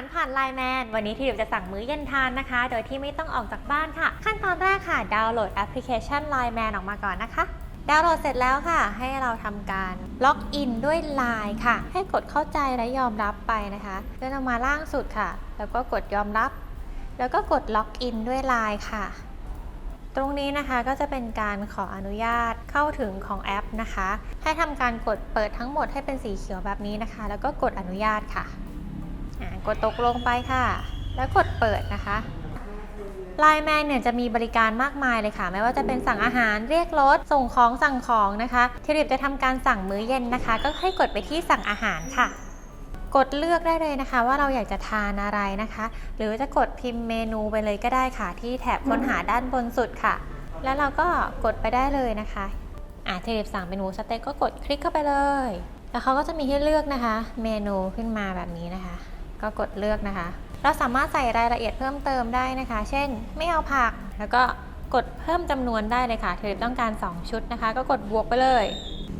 ารผ่านไลน์แมนวันนี้ที่เดี๋ยวจะสั่งมื้อเย็นทานนะคะ โดยที่ไม่ต้องออกจากบ้านค่ะ ขั้นตอนแรกค่ะ ดาวน์โหลดแอปพลิเคชัน Line Man ออกมาก่อนนะคะดาวน์โหลดเสร็จแล้วค่ะ ให้เราทำการล็อกอินด้วย Line ค่ะ ให้กดเข้าใจและยอมรับไปนะคะเลื่อนลงมาล่างสุดค่ะ แล้วก็กดยอมรับ แล้วก็กดล็อกอินด้วย Line ค่ะ ตรงนี้นะคะก็จะเป็นการขออนุญาตเข้าถึงของแอปนะคะ ให้ทำการกดเปิดทั้งหมดให้เป็นสีเขียวแบบนี้นะคะ แล้วก็กดอนุญาตค่ะ กดตกลงไปค่ะ แล้วกดเปิดนะคะไลน์แมนเนี่ยจะมีบริการมากมายเลยค่ะ ไม่ว่าจะเป็นสั่งอาหารเรียกรถส่งของสั่งของนะคะทีริบจะทำการสั่งมื้อเย็นนะคะ ก็ให้กดไปที่สั่งอาหารค่ะ กดเลือกได้เลยนะคะ ว่าเราอยากจะทานอะไรนะคะ หรือจะกดพิมพ์เมนูไปเลยก็ได้ค่ะ ที่แถบค้นหาด้านบนสุดค่ะ แล้วเราก็กดไปได้เลยนะคะอะทีริบสั่งเป็นหมูสเต็กก็กดคลิกเข้าไปเลย แล้วเขาก็จะมีให้เลือกนะคะ เมนูขึ้นมาแบบนี้นะคะ ก็กดเลือกนะคะ เราสามารถใส่รายละเอียดเพิ่มเติมได้นะคะ เช่น ไม่เอาผัก แล้วก็กดเพิ่มจำนวนได้เลยค่ะเธอต้องการ 2 ชุดนะคะ ก็กดบวกไปเลย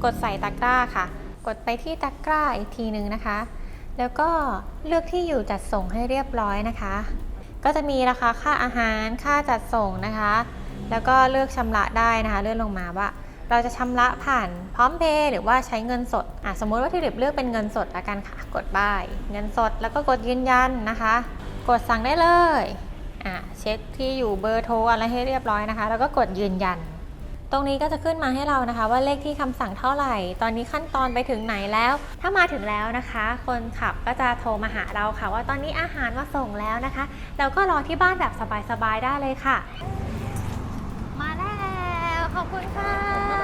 กดใส่ตะกร้าค่ะ กดไปที่ตะกร้าอีกทีหนึ่งนะคะ แล้วก็เลือกที่อยู่จัดส่งให้เรียบร้อยนะคะ ก็จะมีราคาค่าอาหารค่าจัดส่งนะคะ แล้วก็เลือกชำระได้นะคะ เลื่อนลงมาว่า เราจะชำระผ่านพร้อมเพย์หรือว่าใช้เงินสดอะสมมุติว่าที่ริบเลือกเป็นเงินสดละกันค่ะ กดบ้ายเงินสดแล้วก็กดยืนยันนะคะ กดสั่งได้เลยอะเช็คที่อยู่เบอร์โทรอะไรให้เรียบร้อยนะคะ แล้วก็กดยืนยัน ตรงนี้ก็จะขึ้นมาให้เรานะคะ ว่าเลขที่คำสั่งเท่าไหร่ ตอนนี้ขั้นตอนไปถึงไหนแล้ว ถ้ามาถึงแล้วนะคะ คนขับก็จะโทรมาหาเราค่ะ ว่าตอนนี้อาหารมาส่งแล้วนะคะ เราก็รอที่บ้านแบบสบายๆได้เลยค่ะ มาแล้วขอบคุณค่ะ